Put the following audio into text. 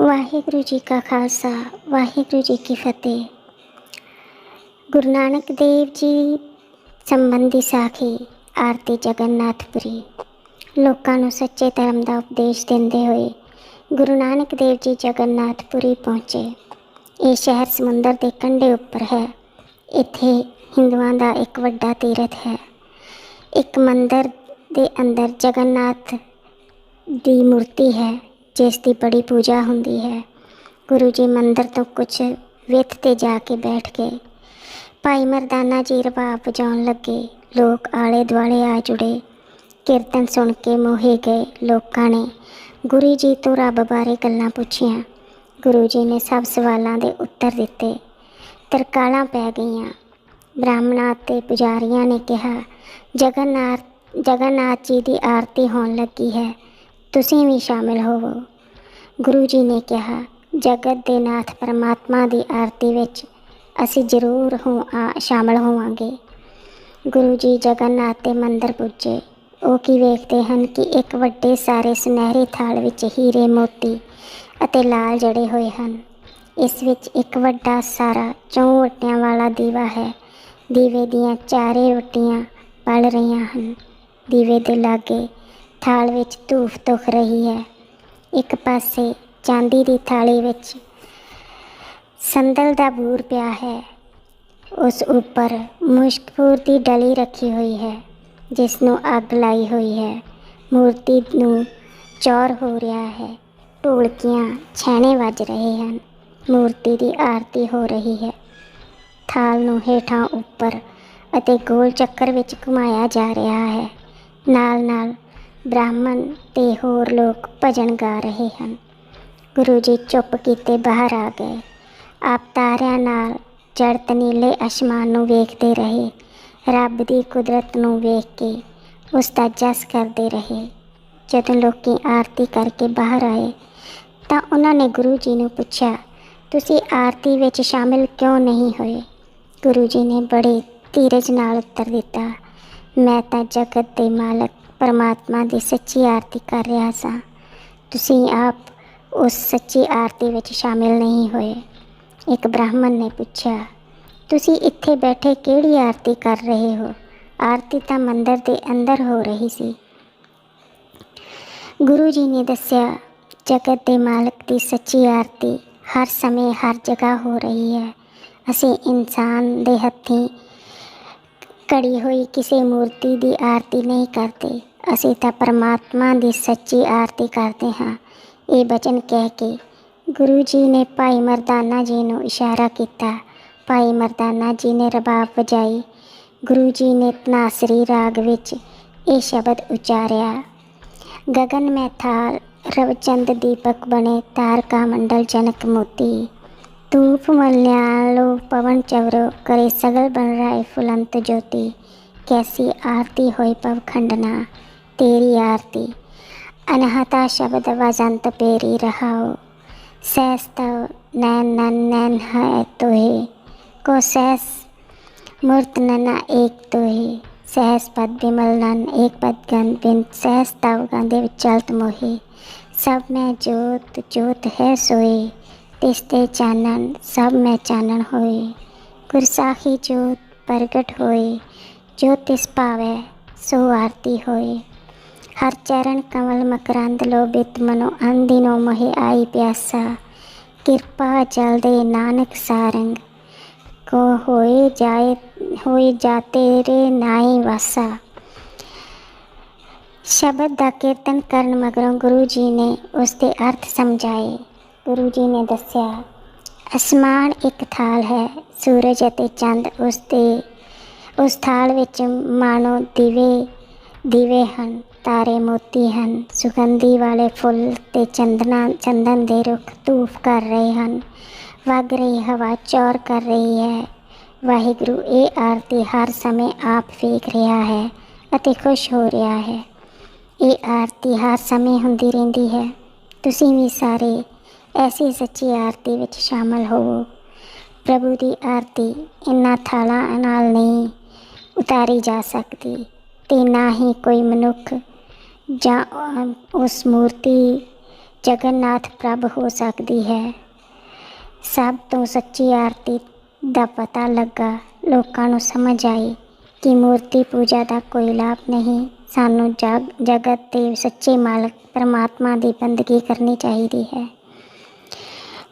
ਵਾਹਿਗੁਰੂ ਜੀ ਕਾ ਖਾਲਸਾ, ਵਾਹਿਗੁਰੂ ਜੀ ਕੀ ਫਤਿਹ। ਗੁਰੂ ਨਾਨਕ ਦੇਵ ਜੀ ਸੰਬੰਧੀ ਸਾਖੀ, ਆਰਤੀ ਜਗਨਨਾਥਪੁਰੀ। ਲੋਕਾਂ ਨੂੰ ਸੱਚੇ ਧਰਮ ਦਾ ਉਪਦੇਸ਼ ਦਿੰਦੇ ਹੋਏ ਗੁਰੂ ਨਾਨਕ ਦੇਵ ਜੀ ਜਗਨਨਾਥਪੁਰੀ ਪਹੁੰਚੇ। ਇਹ ਸ਼ਹਿਰ ਸਮੁੰਦਰ ਦੇ ਕੰਢੇ ਉੱਪਰ ਹੈ। ਇੱਥੇ ਹਿੰਦੂਆਂ ਦਾ ਇੱਕ ਵੱਡਾ ਤੀਰਥ ਹੈ। ਇੱਕ ਮੰਦਰ ਦੇ ਅੰਦਰ ਜਗਨਨਾਥ ਦੀ ਮੂਰਤੀ ਹੈ। ਜਿਸ ਦੀ ਬੜੀ ਪੂਜਾ ਹੁੰਦੀ ਹੈ। ਗੁਰੂ ਜੀ ਮੰਦਰ ਤੋਂ ਕੁਝ ਵਿੱਥ ਤੇ ਜਾ ਕੇ ਬੈਠ ਗਏ। ਭਾਈ ਮਰਦਾਨਾ ਜੀ ਰਬਾਬ ਵਜਾਉਣ ਲੱਗੇ। ਲੋਕ ਆਲੇ ਦੁਆਲੇ ਆ ਜੁੜੇ। ਕੀਰਤਨ ਸੁਣ ਕੇ ਮੋਹੇ ਗਏ ਲੋਕਾਂ ਨੇ। ਗੁਰੂ ਜੀ ਤੋਂ ਰੱਬ ਬਾਰੇ ਗੱਲਾਂ ਪੁੱਛੀਆਂ। ਗੁਰੂ ਜੀ ਨੇ ਸਭ ਸਵਾਲਾਂ ਦੇ ਉੱਤਰ ਦਿੱਤੇ। ਤਰਕਾਲਾਂ ਪੈ ਗਈਆਂ। ਬ੍ਰਾਹਮਣਾਂ ਤੇ ਪੁਜਾਰੀਆਂ ਨੇ ਕਿਹਾ, ਜਗਨਨਾਥ ਜਗਨਨਾਥ ਜੀ ਦੀ ਆਰਤੀ ਹੋਣ ਲੱਗੀ ਹੈ। ਤੁਸੀਂ ਵੀ ਸ਼ਾਮਿਲ ਹੋਵੋ। ਗੁਰੂ ਜੀ ਨੇ ਕਿਹਾ, ਜਗਤ ਦੇ ਨਾਥ ਪਰਮਾਤਮਾ ਦੀ ਆਰਤੀ ਵਿੱਚ ਅਸੀਂ ਜ਼ਰੂਰ ਹੋ ਆ, ਸ਼ਾਮਿਲ ਹੋਵਾਂਗੇ। ਗੁਰੂ ਜੀ ਜਗਨਨਾਥ ਦੇ ਮੰਦਰ ਪੁੱਜੇ। ਉਹ ਕੀ ਵੇਖਦੇ ਹਨ ਕਿ ਇੱਕ ਵੱਡੇ ਸਾਰੇ ਸੁਨਹਿਰੇ ਥਾਲ ਵਿੱਚ ਹੀਰੇ, ਮੋਤੀ ਅਤੇ ਲਾਲ ਜੜੇ ਹੋਏ ਹਨ। ਇਸ ਵਿੱਚ ਇੱਕ ਵੱਡਾ ਸਾਰਾ ਚੌਂ ਵਟਿਆਂ ਵਾਲਾ ਦੀਵਾ ਹੈ। ਦੀਵੇ ਦੀਆਂ ਚਾਰੇ ਵਟੀਆਂ ਬਲ ਰਹੀਆਂ ਹਨ। ਦੀਵੇ ਦੇ ਲਾਗੇ ਥਾਲ ਵਿੱਚ ਧੂਫ ਤੁਖ ਰਹੀ ਹੈ। ਇੱਕ ਪਾਸੇ ਚਾਂਦੀ ਦੀ ਥਾਲੀ ਵਿੱਚ ਸੰਦਲ ਦਾ ਬੂਰ ਪਿਆ ਹੈ। ਉਸ ਉੱਪਰ ਮੁਸ਼ਕਪੂਰ ਦੀ ਡਲੀ ਰੱਖੀ ਹੋਈ ਹੈ ਜਿਸ ਨੂੰ ਅੱਗ ਲਾਈ ਹੋਈ ਹੈ। ਮੂਰਤੀ ਨੂੰ ਚੌਰ ਹੋ ਰਿਹਾ ਹੈ। ਢੋਲਕੀਆਂ ਛੈਣੇ ਵੱਜ ਰਹੇ ਹਨ। ਮੂਰਤੀ ਦੀ ਆਰਤੀ ਹੋ ਰਹੀ ਹੈ। ਥਾਲ ਨੂੰ ਹੇਠਾਂ ਉੱਪਰ ਅਤੇ ਗੋਲ ਚੱਕਰ ਵਿੱਚ ਘੁਮਾਇਆ ਜਾ ਰਿਹਾ ਹੈ। ਨਾਲ ਨਾਲ ਬ੍ਰਾਹਮਣ ਤੇ ਹੋਰ ਲੋਕ ਭਜਨ ਗਾ ਰਹੇ ਹਨ। ਗੁਰੂ ਜੀ ਚੁੱਪ ਕੀਤੇ ਬਾਹਰ ਆ ਗਏ। ਆਪ ਤਾਰਿਆਂ ਨਾਲ ਜੜਤ ਨੀਲੇ ਅਸਮਾਨ ਨੂੰ ਵੇਖਦੇ ਰਹੇ। ਰੱਬ ਦੀ ਕੁਦਰਤ ਨੂੰ ਵੇਖ ਕੇ ਉਸ ਦਾ ਜਸ ਕਰਦੇ ਰਹੇ। ਜਦੋਂ ਲੋਕੀ ਆਰਤੀ ਕਰਕੇ ਬਾਹਰ ਆਏ, ਤਾਂ ਉਹਨਾਂ ਨੇ ਗੁਰੂ ਜੀ ਨੂੰ ਪੁੱਛਿਆ, ਤੁਸੀਂ ਆਰਤੀ ਵਿੱਚ ਸ਼ਾਮਿਲ ਕਿਉਂ ਨਹੀਂ ਹੋਏ? ਗੁਰੂ ਜੀ ਨੇ ਬੜੇ ਧੀਰਜ ਨਾਲ ਉੱਤਰ ਦਿੱਤਾ, ਮੈਂ ਤਾਂ ਜਗਤ ਦੇ ਮਾਲਕ ਪਰਮਾਤਮਾ ਦੀ ਸੱਚੀ ਆਰਤੀ ਕਰ ਰਿਹਾ ਸਾਂ। ਤੁਸੀਂ ਆਪ ਉਸ ਸੱਚੀ ਆਰਤੀ ਵਿੱਚ ਸ਼ਾਮਿਲ ਨਹੀਂ ਹੋਏ। ਇੱਕ ਬ੍ਰਾਹਮਣ ਨੇ ਪੁੱਛਿਆ, ਤੁਸੀਂ ਇੱਥੇ ਬੈਠੇ ਕਿਹੜੀ ਆਰਤੀ ਕਰ ਰਹੇ ਹੋ? ਆਰਤੀ ਤਾਂ ਮੰਦਰ ਦੇ ਅੰਦਰ ਹੋ ਰਹੀ ਸੀ। ਗੁਰੂ ਜੀ ਨੇ ਦੱਸਿਆ, ਜਗਤ ਦੇ ਮਾਲਕ ਦੀ ਸੱਚੀ ਆਰਤੀ ਹਰ ਸਮੇਂ ਹਰ ਜਗ੍ਹਾ ਹੋ ਰਹੀ ਹੈ। ਅਸੀਂ ਇਨਸਾਨ ਦੇ ਹੱਥੀਂ ਘੜੀ ਹੋਈ ਕਿਸੇ ਮੂਰਤੀ ਦੀ ਆਰਤੀ ਨਹੀਂ ਕਰਦੇ। ਅਸੀਂ ਤਾਂ ਪਰਮਾਤਮਾ ਦੀ ਸੱਚੀ ਆਰਤੀ ਕਰਦੇ ਹਾਂ। ਇਹ ਬਚਨ ਕਹਿ ਕੇ ਗੁਰੂ ਜੀ ਨੇ ਭਾਈ ਮਰਦਾਨਾ ਜੀ ਨੂੰ ਇਸ਼ਾਰਾ ਕੀਤਾ। ਭਾਈ ਮਰਦਾਨਾ ਜੀ ਨੇ ਰਬਾਬ ਵਜਾਈ। ਗੁਰੂ ਜੀ ਨੇ ਤਨਾਸਰੀ ਰਾਗ ਵਿੱਚ ਇਹ ਸ਼ਬਦ ਉਚਾਰਿਆ। ਗਗਨ ਮੈਥਾਲ ਰਵਚੰਦ ਦੀਪਕ ਬਣੇ ਤਾਰਕਾ ਮੰਡਲ ਜਨਕ ਮੋਤੀ। धूप मल्यालो पवन चवरो करे सगल बन राय फुलंत ज्योति कैसी आरती होई पव खंडना तेरी आरती अनहता शब्द वजंत पेरी रहाओ सहस तव नैन नन नैन है तो हे को सहस मूर्त नना एक तो हे सहस पद विमल नन एक पद गन बिन सहस तव गंधे विचलत मोहे सब में जोत जोत है सोए ਤਿਸਤੇ ਚਾਨਣ, ਸਭ ਮੈਂ ਚਾਨਣ ਹੋਏ। ਗੁਰਸਾਖੀ ਜੋਤ ਪ੍ਰਗਟ ਹੋਏ, ਜੋ ਤਿਸ ਭਾਵੇ, ਸੋ ਆਰਤੀ ਹੋਏ। ਹਰ ਚਰਨ ਕਮਲ ਮਕਰੰਦ ਲੋਭਿਤ ਮਨੋ ਅੰਧਿਨੋ ਮੋਹਿ ਆਈ ਪਿਆਸਾ। ਕਿਰਪਾ ਜਲ ਦੇ ਨਾਨਕ ਸਾਰੰਗ, ਕੋ ਹੋਏ ਜਾਏ, ਹੋਏ ਜਾ ਤੇਰੇ ਨਾਈ ਵਾਸਾ। ਸ਼ਬਦ ਦਾ ਕੀਰਤਨ ਕਰਨ ਮਗਰੋਂ ਗੁਰੂ ਜੀ ਨੇ ਉਸ ਅਰਥ ਸਮਝਾਏ। ਗੁਰੂ ਜੀ ਨੇ ਦੱਸਿਆ, ਅਸਮਾਨ ਇੱਕ ਥਾਲ ਹੈ, ਸੂਰਜ ਅਤੇ ਚੰਦ ਉਸ 'ਤੇ ਉਸ ਥਾਲ ਵਿੱਚ ਮਾਨੋ ਦੀਵੇ ਦੀਵੇ ਹਨ, ਤਾਰੇ ਮੋਤੀ ਹਨ, ਸੁਗੰਧੀ ਵਾਲੇ ਫੁੱਲ ਤੇ ਚੰਦਨਾ, ਚੰਦਨ ਦੇ ਰੁੱਖ ਧੂਫ ਕਰ ਰਹੇ ਹਨ, ਵਗ ਰਹੀ ਹਵਾ ਚੌਰ ਕਰ ਰਹੀ ਹੈ, ਵਾਹਿਗੁਰੂ ਇਹ ਆਰਤੀ ਹਰ ਸਮੇਂ ਆਪ ਵੇਖ ਰਿਹਾ ਹੈ ਅਤੇ ਖੁਸ਼ ਹੋ ਰਿਹਾ ਹੈ, ਇਹ ਆਰਤੀ ਹਰ ਸਮੇਂ ਹੁੰਦੀ ਰਹਿੰਦੀ ਹੈ, ਤੁਸੀਂ ਵੀ ਸਾਰੇ ਐਸੀ ਸੱਚੀ ਆਰਤੀ ਵਿੱਚ ਸ਼ਾਮਲ ਹੋਵੋ। ਪ੍ਰਭੂ ਦੀ ਆਰਤੀ ਇਨ੍ਹਾਂ ਥਾਲਾਂ ਨਾਲ ਨਹੀਂ ਉਤਾਰੀ ਜਾ ਸਕਦੀ ਤੇ ਨਾ ਹੀ ਕੋਈ ਮਨੁੱਖ ਜਾਂ ਉਸ ਮੂਰਤੀ ਜਗਨਨਾਥ ਪ੍ਰਭ ਹੋ ਸਕਦੀ ਹੈ। ਸਭ ਤੋਂ ਸੱਚੀ ਆਰਤੀ ਦਾ ਪਤਾ ਲੱਗਾ, ਲੋਕਾਂ ਨੂੰ ਸਮਝ ਆਈ ਕਿ ਮੂਰਤੀ ਪੂਜਾ ਦਾ ਕੋਈ ਲਾਭ ਨਹੀਂ। ਸਾਨੂੰ ਜਗ, ਜਗਤ ਦੇ ਸੱਚੇ ਮਾਲਕ ਪਰਮਾਤਮਾ ਦੀ ਬੰਦਗੀ ਕਰਨੀ ਚਾਹੀਦੀ ਹੈ।